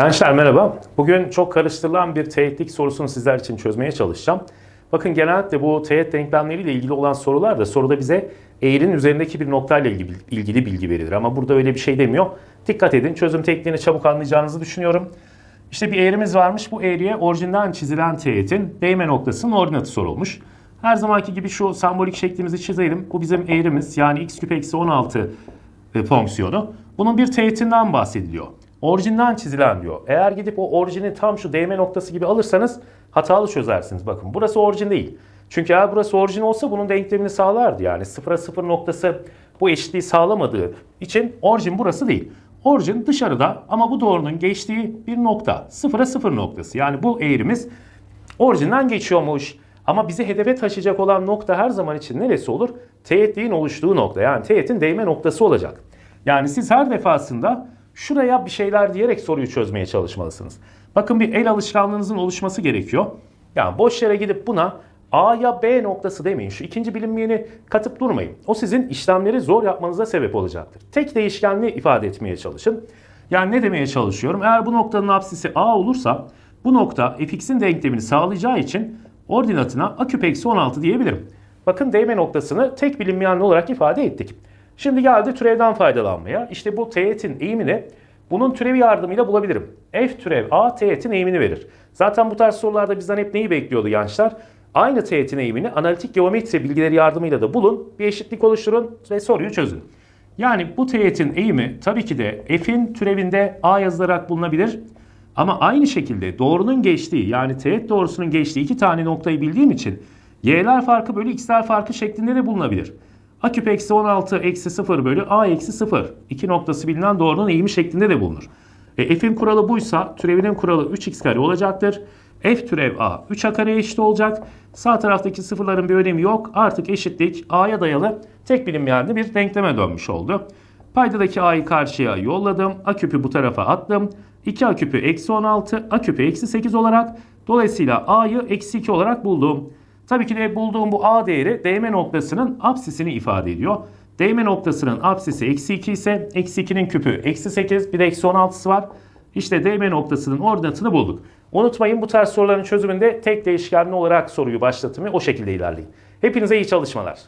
Gençler merhaba. Bugün çok karıştırılan bir teğetlik sorusunu sizler için çözmeye çalışacağım. Bakın genellikle bu teğet denklemleriyle ilgili olan sorular da soruda bize eğrinin üzerindeki bir noktayla ilgili, ilgili bilgi verilir. Ama burada öyle bir şey demiyor. Dikkat edin çözüm tekniğini çabuk anlayacağınızı düşünüyorum. İşte bir eğrimiz varmış. Bu eğriye orijinden çizilen teğetin değme noktasının ordinatı sorulmuş. Her zamanki gibi şu sembolik şeklimizi çizelim. Bu bizim eğrimiz yani x küp eksi 16 e, fonksiyonu. Bunun bir teğetinden bahsediliyor. Orijinden çizilen diyor. Eğer gidip o orijini tam şu değme noktası gibi alırsanız hatalı çözersiniz. Bakın burası orijin değil. Çünkü eğer burası orijin olsa bunun denklemini sağlardı. Yani sıfıra sıfır noktası bu eşitliği sağlamadığı için orijin burası değil. Orijin dışarıda ama bu doğrunun geçtiği bir nokta. Sıfıra sıfır noktası. Yani bu eğrimiz orijinden geçiyormuş. Ama bizi hedefe taşıyacak olan nokta her zaman için neresi olur? Teğetliğin oluştuğu nokta. Yani teğetin değme noktası olacak. Yani siz her defasında şuraya bir şeyler diyerek soruyu çözmeye çalışmalısınız. Bakın bir el alışkanlığınızın oluşması gerekiyor. Yani boş yere gidip buna A ya B noktası demeyin. Şu ikinci bilinmeyeni katıp durmayın. O sizin işlemleri zor yapmanıza sebep olacaktır. Tek değişkenli ifade etmeye çalışın. Yani ne demeye çalışıyorum? Eğer bu noktanın apsisi A olursa bu nokta fx'in denklemini sağlayacağı için ordinatına a küp eksi 16 diyebilirim. Bakın değme noktasını tek bilinmeyenli olarak ifade ettik. Şimdi geldi türevden faydalanmaya. İşte bu teğetin eğimini bunun türevi yardımıyla bulabilirim. F türev A teğetin eğimini verir. Zaten bu tarz sorularda bizden hep neyi bekliyordu gençler? Aynı teğetin eğimini analitik geometri bilgileri yardımıyla da bulun, bir eşitlik oluşturun ve soruyu çözün. Yani bu teğetin eğimi tabii ki de f'in türevinde a yazılarak bulunabilir. Ama aynı şekilde doğrunun geçtiği yani teğet doğrusunun geçtiği iki tane noktayı bildiğim için y'ler farkı bölü x'ler farkı şeklinde de bulunabilir. A küp eksi 16 eksi 0 bölü a eksi 0. İki noktası bilinen doğrunun eğimi şeklinde de bulunur. E, f'in kuralı buysa türevinin kuralı 3x kare olacaktır. F türev a 3a kareye eşit olacak. Sağ taraftaki sıfırların bir önemi yok. Artık eşitlik a'ya dayalı tek bilinmeyenli bir denkleme dönmüş oldu. Paydadaki a'yı karşıya yolladım. A küpü bu tarafa attım. 2 a küpü eksi 16, a küpü eksi 8 olarak dolayısıyla a'yı eksi 2 olarak buldum. Tabii ki de bulduğum bu a değeri değme noktasının apsisini ifade ediyor. Değme noktasının apsisi eksi 2 ise eksi 2'nin küpü eksi 8 bir de eksi 16'sı var. İşte değme noktasının ordinatını bulduk. Unutmayın bu tarz soruların çözümünde tek değişkenli olarak soruyu başlatımı o şekilde ilerleyin. Hepinize iyi çalışmalar.